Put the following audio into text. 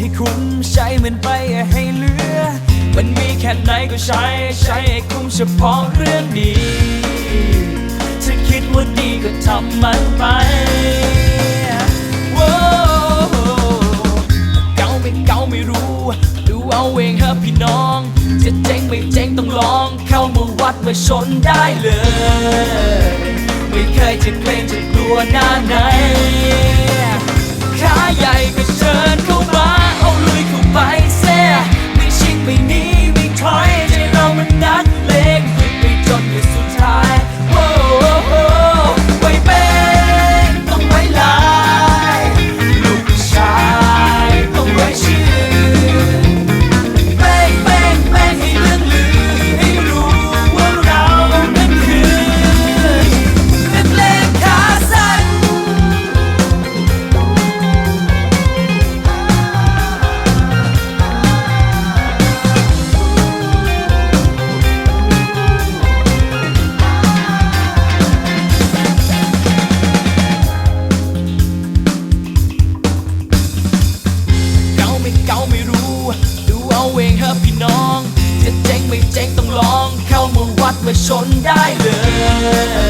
ให้คุ้มใช้มันไปให้เหลือ มันมีแค่ไหนก็ใช้ใช้ให้คุ้มเฉพาะเรื่องดีถ้าคิดว่าดีก็ทำมันไปโว้เก่าไม่เก่าไม่รู้ ดูเอาเองฮะพี่น้อง จะเจ๊งไม่เจ๊งต้องลอง เข้ามาวัดมาชนได้เลย ไม่เคยจะเกรงจะกลัวหน้าไหน เอาเองเถอะพี่น้อง จะเจ๊งไม่เจ๊งต้องลอง เข้ามาวัดมาชนได้เลย